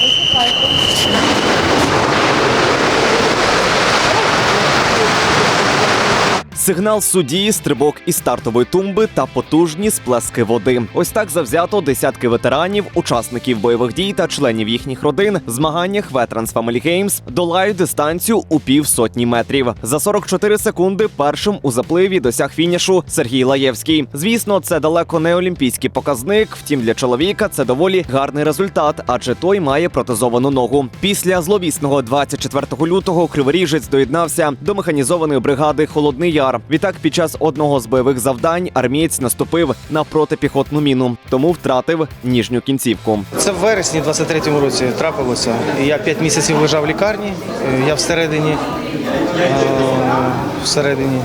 Esse pai Сигнал судді, стрибок із стартової тумби та потужні сплески води. Ось так завзято десятки ветеранів, учасників бойових дій та членів їхніх родин в змаганнях Veterans Family Games долають дистанцію у півсотні метрів. За 44 секунди першим у запливі досяг фінішу Сергій Лаєвський. Звісно, це далеко не олімпійський показник. Втім, для чоловіка це доволі гарний результат, адже той має протезовану ногу. Після зловісного 24 лютого криворіжець доєднався до механізованої бригади Холодний Яр. Відтак, під час одного з бойових завдань армієць наступив на протипіхотну міну, тому втратив ніжню кінцівку. Це в вересні 23-му році трапилося. Я 5 місяців лежав в лікарні. Е, Я всередині, е, всередині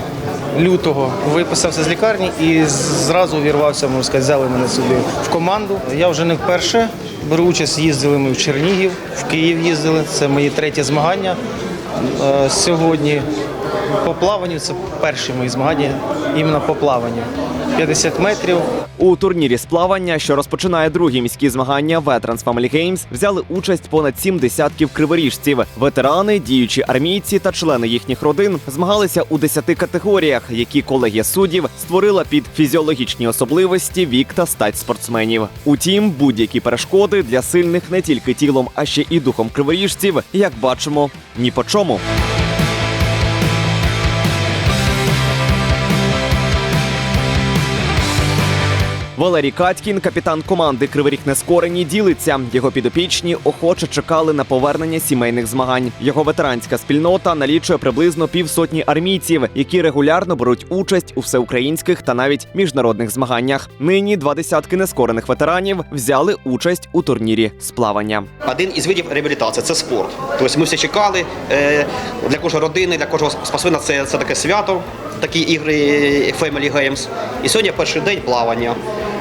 лютого виписався з лікарні і зразу увірвався, можна сказати, взяли мене сюди в команду. Я вже не вперше беру участь, їздили ми в Чернігів, в Київ їздили. Це мої третє змагання. Е, Сьогодні по плаванню це перші мої змагання іменно по плаванню. 50 метрів. У турнірі з плавання, що розпочинає другі міські змагання Veterans Family Games, взяли участь понад сім десятків криворіжців. Ветерани, діючі армійці та члени їхніх родин змагалися у десяти категоріях, які колегія суддів створила під фізіологічні особливості, вік та стать спортсменів. Утім, будь-які перешкоди для сильних не тільки тілом, а ще і духом криворіжців, як бачимо, ні по чому. Валерій Катькін, капітан команди Криворіг Нескорені, ділиться. Його підопічні охоче чекали на повернення сімейних змагань. Його ветеранська спільнота налічує приблизно півсотні армійців, які регулярно беруть участь у всеукраїнських та навіть міжнародних змаганнях. Нині два десятки нескорених ветеранів взяли участь у турнірі з плавання. Один із видів реабілітації це спорт. Тобто ми всі чекали е, для кожної родини, для кожного спортсмена це, це таке свято, такі ігри Family Games. І сьогодні перший день плавання.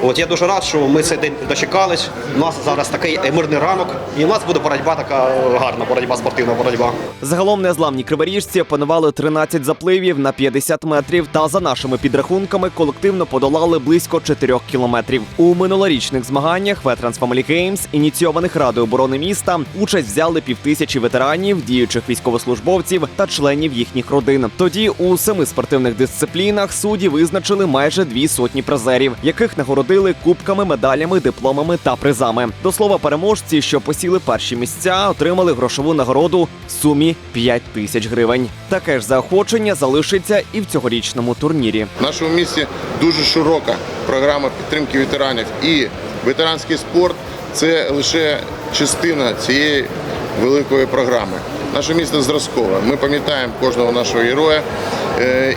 От я дуже рад, що ми цей день дочекались. У нас зараз такий мирний ранок, і у нас буде боротьба така е, гарна боротьба, спортивна боротьба. Загалом незламні криворіжці опанували 13 запливів на 50 метрів та за нашими підрахунками колективно подолали близько 4 кілометрів. У минулорічних змаганнях Veterans Family Games, ініційованих Радою оборони міста, участь взяли півтисячі ветеранів, діючих військовослужбовців та членів їхніх родин. Тоді у семи спортивних дисциплінах судді визначили майже дві сотні призерів, яких нагородили кубками, медалями, дипломами та призами. До слова, переможці, що посіли перші місця, отримали грошову нагороду в сумі 5 тисяч гривень. Таке ж заохочення залишиться і в цьогорічному турнірі. В нашому місті дуже широка програма підтримки ветеранів. І ветеранський спорт це лише частина цієї великої програми. Наше місто зразкове. Ми пам'ятаємо кожного нашого героя,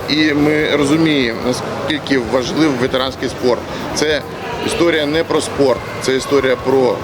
і ми розуміємо, наскільки важливий ветеранський спорт. Це історія не про спорт, це історія про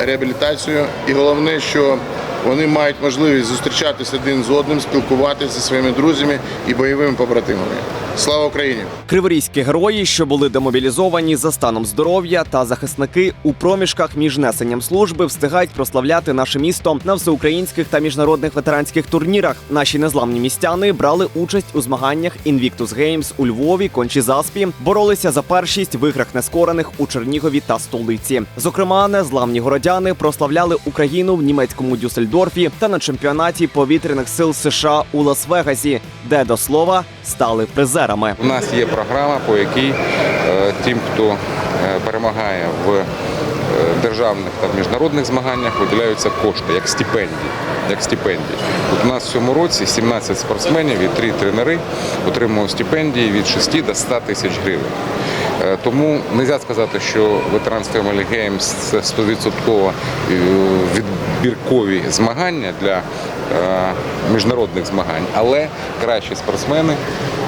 реабілітацію. І головне, що вони мають можливість зустрічатися один з одним, спілкуватися зі своїми друзями і бойовими побратимами. Слава Україні! Криворізькі герої, що були демобілізовані за станом здоров'я, та захисники у проміжках між несенням служби встигають прославляти наше місто на всеукраїнських та міжнародних ветеранських турнірах. Наші незламні містяни брали участь у змаганнях Invictus Games у Львові, Кончі-Заспі, боролися за першість в іграх нескорених у Чернігові та столиці. Зокрема, незламні городяни прославляли Україну в німецькому Дюссельдорфі та на чемпіонаті повітряних сил США у Лас-Вегасі, де до слова стали призерами. У нас є програма, по якій е, тим, хто е, перемагає в е, державних та міжнародних змаганнях, виділяються кошти як стипендії. Як стипендії. От у нас в цьому році 17 спортсменів і 3 тренери отримали стипендії від 6 до 100 тисяч гривень. Тому не можна сказати, що Family Games це 100% відбіркові змагання для е, міжнародних змагань, але кращі спортсмени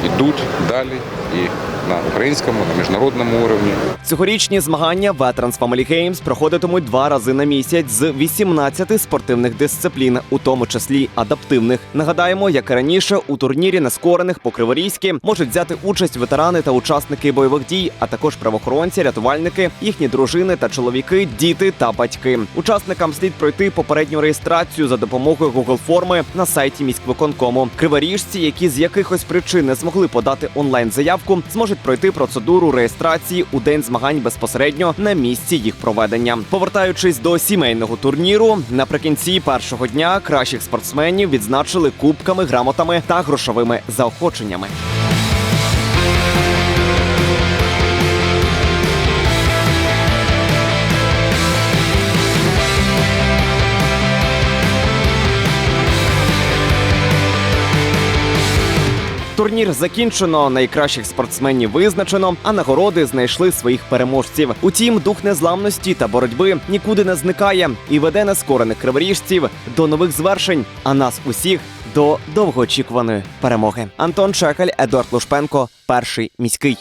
йдуть далі і на українському, на міжнародному уровні. Цьогорічні змагання Veterans Family Games проходитимуть два рази на місяць з 18 спортивних дисциплін, у тому числі адаптивних. Нагадаємо, як і раніше у турнірі нескорених по Криворізьки можуть взяти участь ветерани та учасники бойових дій, а також правоохоронці, рятувальники, їхні дружини та чоловіки, діти та батьки. Учасникам слід пройти попередню реєстрацію за допомогою Google форми на сайті міськвиконкому. Криворіжці, які з якихось причин не змогли подати онлайн заявку, зможуть мають пройти процедуру реєстрації у день змагань безпосередньо на місці їх проведення. Повертаючись до сімейного турніру, наприкінці першого дня кращих спортсменів відзначили кубками, грамотами та грошовими заохоченнями. Турнір закінчено, найкращих спортсменів визначено, а нагороди знайшли своїх переможців. Утім, дух незламності та боротьби нікуди не зникає і веде нескорених криворіжців до нових звершень, а нас усіх до довгоочікуваної перемоги. Антон Шекель, Едуард Лушпенко, перший міський.